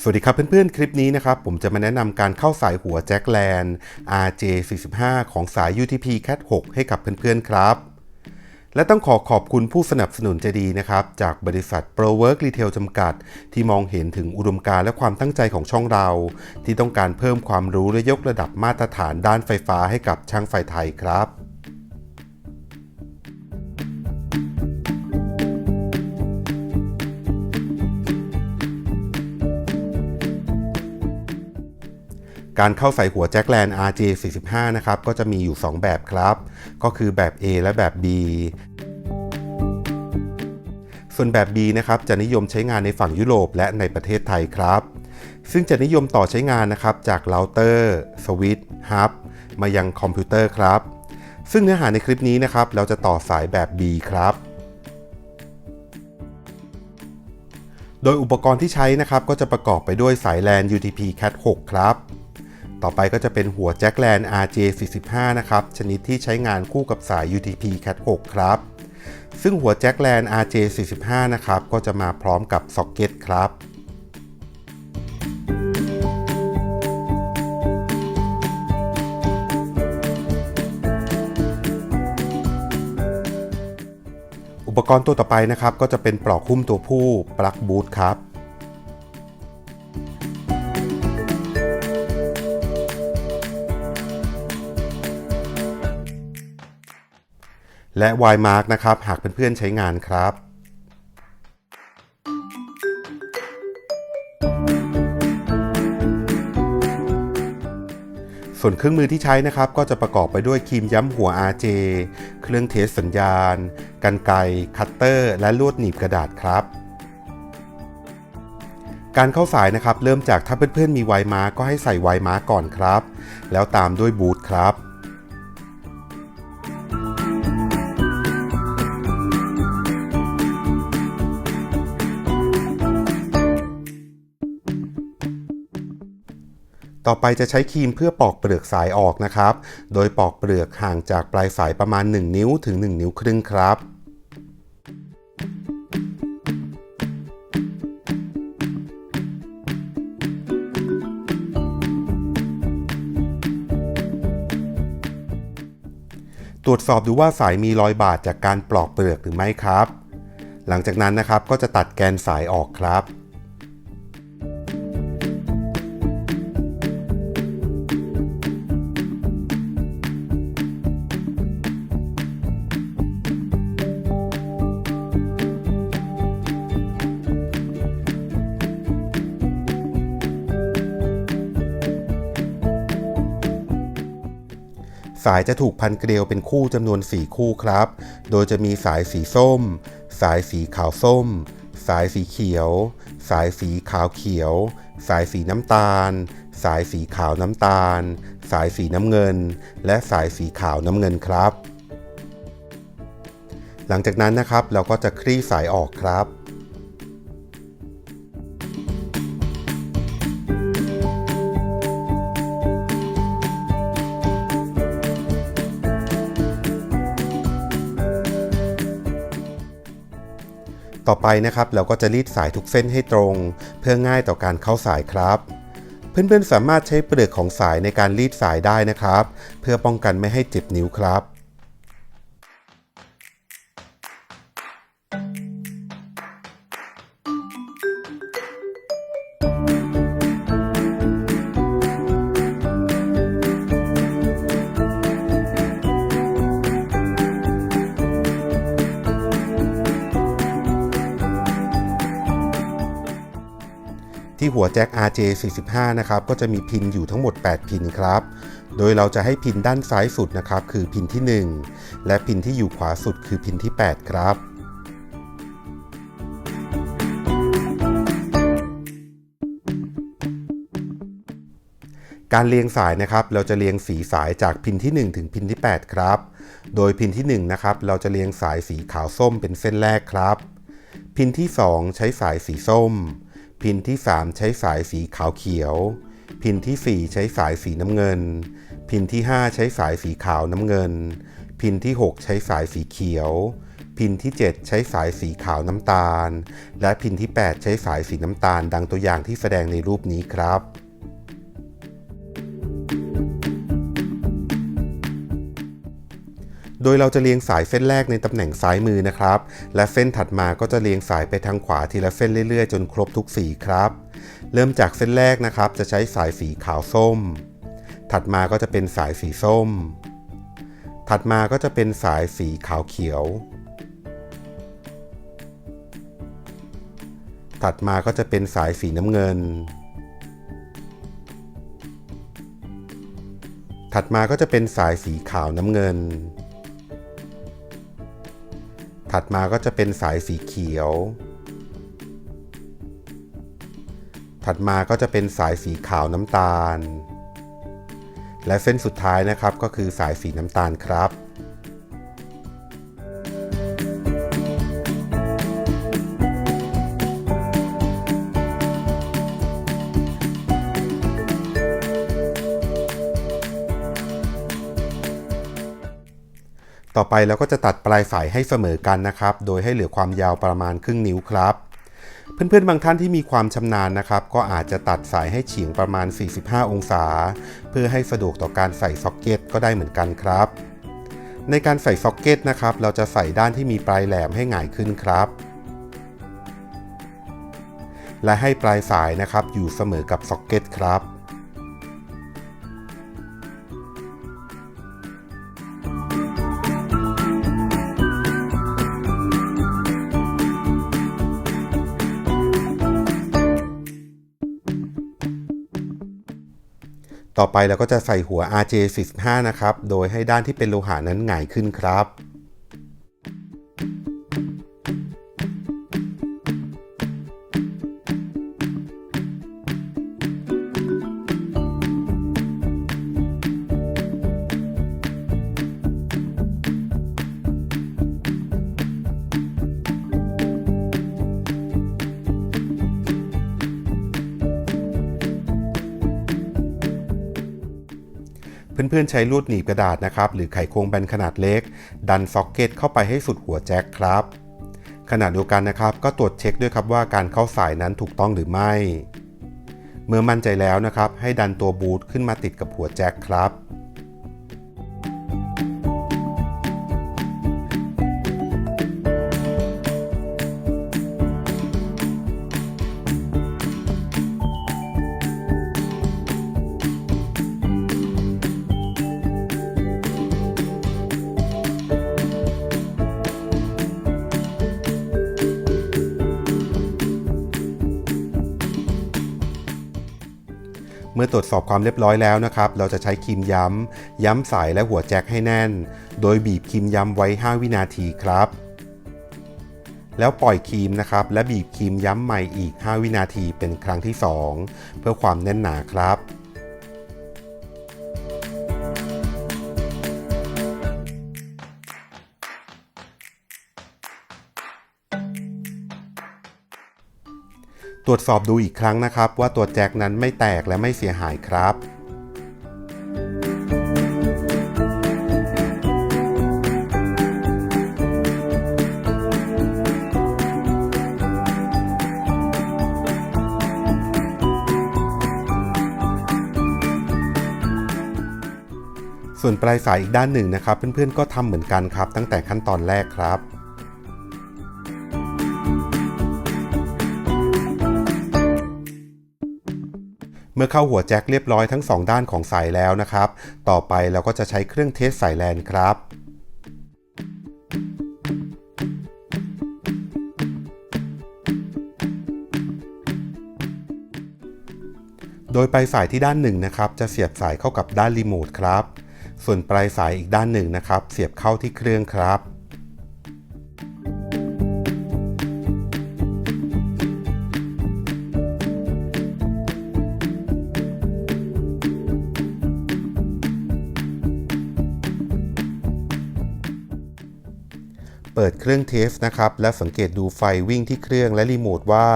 สวัสดีครับเพื่อนๆ คลิปนี้นะครับ ผมจะมาแนะนำการเข้าสายหัวแจ็คแลน RJ45 ของสาย UTP Cat 6 ให้กับเพื่อนๆครับ และต้องขอขอบคุณผู้สนับสนุนใจดีนะครับ จากบริษัท Pro Work Retail จำกัด ที่มองเห็นถึงอุดมการณ์และความตั้งใจของช่องเรา ที่ต้องการเพิ่มความรู้และยกระดับมาตรฐานด้านไฟฟ้าให้กับช่างไฟไทยครับ การเข้าใส่หัวแจ็คแลน RJ45 นะครับก็จะมีอยู่ 2 แบบครับ ก็คือแบบ A และแบบ B ส่วนแบบ B นะครับจะนิยมใช้งานในฝั่งยุโรปและในประเทศไทยครับ ซึ่งจะนิยมต่อใช้งานนะครับจากเราเตอร์สวิตช์ฮับมายังคอมพิวเตอร์ครับ ซึ่งเนื้อหาในคลิปนี้นะครับเราจะต่อสายแบบ B ครับโดยอุปกรณ์ที่ใช้นะครับก็จะประกอบไปด้วยสายแลน UTP Cat 6 ครับ ต่อไปก็จะเป็นหัวแจ็คแลน RJ45 นะครับ ชนิดที่ใช้งานคู่กับสาย UTP Cat 6 ครับ ซึ่งหัวแจ็คแลน RJ45 นะครับ ก็จะมาพร้อมกับซ็อกเก็ตครับอุปกรณ์ตัวต่อไปนะครับก็จะเป็นปลอกหุ้มตัวผู้ปลั๊กบูทครับ และ Y Mark นะครับ หากเพื่อนๆใช้งานครับส่วนเครื่องมือที่ใช้นะครับก็จะประกอบไปด้วยครีมย้ำหัว RJ เครื่องเทสสัญญาณ กันไกคัตเตอร์ และลวดหนีบกระดาษครับ การเข้าสายนะครับเริ่มจากถ้าเพื่อนๆมีไวมาก็ให้ใส่ไวมาก่อนครับ แล้วตามด้วยบูทครับ ต่อไปจะใช้ครีมเพื่อปอกเปลือกสายออกนะครับ โดยปอกเปลือกห่างจากปลายสายประมาณ 1 นิ้วถึง 1 นิ้วครึ่งครับตรวจสอบดูว่าสายมีรอยบาดจากการปลอกเปลือกหรือไม่ครับ หลังจากนั้นนะครับก็จะตัดแกนสายออกครับ สายจะถูกพันเกลียวเป็นคู่จำนวน 4 คู่ครับ โดยจะมีสายสีส้ม สายสีขาวส้ม สายสีเขียว สายสีขาวเขียว สายสีน้ำตาล สายสีขาวน้ำตาล สายสีน้ำเงิน และสายสีขาวน้ำเงินครับ หลังจากนั้นนะครับเราก็จะคลี่สายออกครับ ต่อไปนะครับเราก็จะรีดสายทุกเส้นให้ตรง เพื่อง่ายต่อการเข้าสายครับ เพื่อนๆสามารถใช้เปลือกของสายในการรีดสายได้นะครับ เพื่อป้องกันไม่ให้เจ็บนิ้วครับ ที่หัวแจ็ค RJ45 นะครับก็จะมีพินอยู่ทั้งหมด 8 พินครับ โดยเราจะให้พินด้านซ้ายสุดนะครับคือพินที่ 1 และพินที่อยู่ขวาสุดคือพินที่ 8 ครับการเรียงสายนะครับเราจะเรียงสีสายจากพินที่ 1 ถึงพินที่ 8 ครับ โดยพินที่1นะครับเราจะเรียงสายสีขาวส้มเป็นเส้นแรกครับ พินที่ 2 ใช้สายสีส้ม พินที่ 3 ใช้สายสีขาวเขียว พินที่ 4 ใช้สายสีน้ำเงิน พินที่ 5 ใช้สายสีขาวน้ำเงิน พินที่ 6 ใช้สายสีเขียว พินที่ 7 ใช้สายสีขาวน้ำตาล และพินที่ 8 ใช้สายสีน้ำตาล ดังตัวอย่างที่แสดงในรูปนี้ครับ โดยเราจะเรียงสายเส้นแรกในตำแหน่งซ้ายมือนะครับ และเส้นถัดมาก็จะเรียงสายไปทางขวาทีละเส้นเรื่อยๆ จนครบทุกสีครับ เริ่มจากเส้นแรกนะครับ จะใช้สายสีขาวส้ม ถัดมาก็จะเป็นสายสีส้ม ถัดมาก็จะเป็นสายสีขาวเขียว ถัดมาก็จะเป็นสายสีน้ำเงินถัดมาก็จะเป็นสายสีขาวน้ำเงิน ถัดมาก็จะเป็นสายสีเขียว ถัดมาก็จะเป็นสายสีขาวน้ำตาล และเส้นสุดท้ายนะครับก็คือสายสีน้ำตาลครับ ต่อไปเราก็จะตัดปลายสายให้เสมอกันนะครับ โดยให้เหลือความยาวประมาณครึ่งนิ้วครับ เพื่อนๆบางท่านที่มีความชำนาญนะครับ ก็อาจจะตัดสายให้เฉียงประมาณ 45 องศา เพื่อให้สะดวกต่อการใส่ซ็อกเก็ตก็ได้เหมือนกันครับ ในการใส่ซ็อกเก็ตนะครับ เราจะใส่ด้านที่มีปลายแหลมให้หง่ายขึ้นครับ และให้ปลายสายนะครับอยู่เสมอกับซ็อกเก็ตครับ ต่อไปเราก็จะใส่หัว RJ45 นะครับ โดยให้ด้านที่เป็นโลหะนั้นหงายขึ้นครับ พื่อนๆใช้ลูดหนีบกระดาษนะครับ หรือไขควงแบนขนาดเล็ก ดันซ็อกเก็ตเข้าไปให้สุดหัวแจ็คครับ ขณะเดียวกันนะครับ ก็ตรวจเช็คด้วยครับว่าการเข้าสายนั้นถูกต้องหรือไม่ เมื่อมั่นใจแล้วนะครับ ให้ดันตัวบูทขึ้นมาติดกับหัวแจ็คครับ มื่อตรวจสอบความเรียบร้อยแล้วนะครับ เราจะใช้ครีมย้ำ ย้ำสายและหัวแจ็คให้แน่น โดยบีบครีมย้ำไว้ 5 วินาทีครับ แล้วปล่อยครีมนะครับ และบีบครีมย้ำใหม่อีก 5 วินาทีเป็นครั้งที่ 2 เพื่อความแน่นหนาครับ ตรวจสอบดูอีกครั้งนะครับ ว่าตัวแจ็คนั้นไม่แตกและไม่เสียหายครับส่วนปลายสายอีกด้านหนึ่งนะครับ เพื่อนๆก็ทำเหมือนกันครับ ตั้งแต่ขั้นตอนแรกครับ มื่อเข้าหัวแจ็คเรียบร้อยทั้ง 2 ด้านของสายแล้วนะครับ ต่อไปเราก็จะใช้เครื่องเทสสายแลนครับโดยปลายสายที่ด้านหนึ่งนะครับจะเสียบสายเข้ากับด้านรีโมทครับ ส่วนปลายสายอีกด้านหนึ่งนะครับ เสียบเข้าที่เครื่องครับ เปิดเครื่องเทสนะครับและสังเกตดูไฟวิ่งที่เครื่องและรีโมทว่า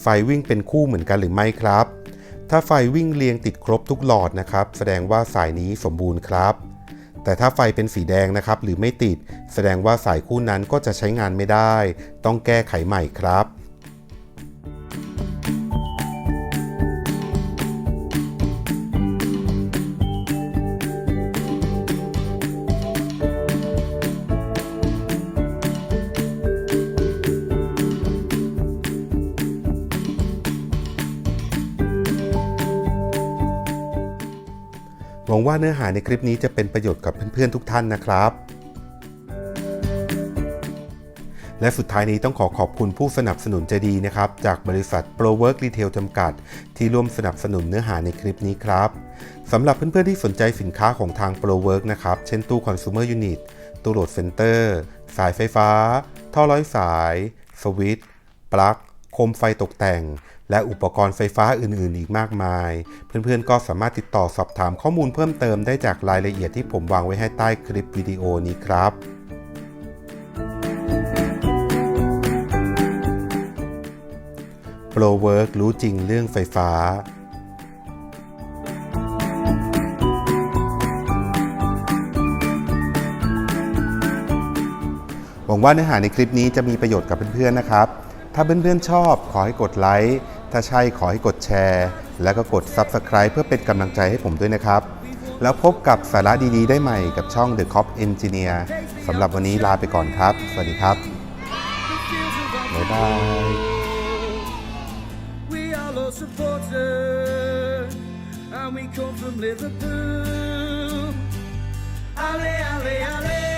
ไฟวิ่งเป็นคู่เหมือนกันหรือไม่ครับ ถ้าไฟวิ่งเรียงติดครบทุกหลอดนะครับ แสดงว่าสายนี้สมบูรณ์ครับแต่ถ้าไฟเป็นสีแดงนะครับหรือไม่ติด แสดงว่าสายคู่นั้นก็จะใช้งานไม่ได้ ต้องแก้ไขใหม่ครับ งว่าเนื้อหาในคลิปนี้จะเป็นประโยชน์กับเพื่อนๆทุกท่านนะครับ และสุดท้ายนี้ต้องขอขอบคุณผู้สนับสนุนใจดีนะครับ จากบริษัท ProWork Retail จำกัด ที่ร่วมสนับสนุนเนื้อหาในคลิปนี้ครับสำหรับเพื่อนๆที่สนใจสินค้าของทาง ProWork นะครับ เช่นตู้ Consumer Unit ตู้โหลดเซ็นเตอร์ สายไฟฟ้า ท่อร้อยสาย สวิตช์ปลั๊ก โคมไฟตกแต่ง และอุปกรณ์ไฟฟ้าอื่นๆ อีกมากมาย เพื่อนๆ ก็สามารถติดต่อสอบถามข้อมูลเพิ่มเติมได้จากรายละเอียดที่ผมวางไว้ให้ใต้คลิปวิดีโอนี้ครับ Pro Work รู้จริงเรื่องไฟฟ้าหวังว่าเนื้อหาในคลิปนี้จะมีประโยชน์กับเพื่อนๆนะครับ ถ้าเพื่อนๆชอบขอให้กดไลค์ถ้าใช่ขอให้กดแชร์ แล้วก็กด Subscribe เพื่อเป็นกำลังใจให้ผมด้วยนะครับ แล้วพบกับสาระดีๆ ได้ใหม่กับช่อง The Cop Engineer สำหรับวันนี้ลาไปก่อนครับ สวัสดีครับ บ๊ายบาย We are low supporter and we come from Liverpool. Ale, ale, ale.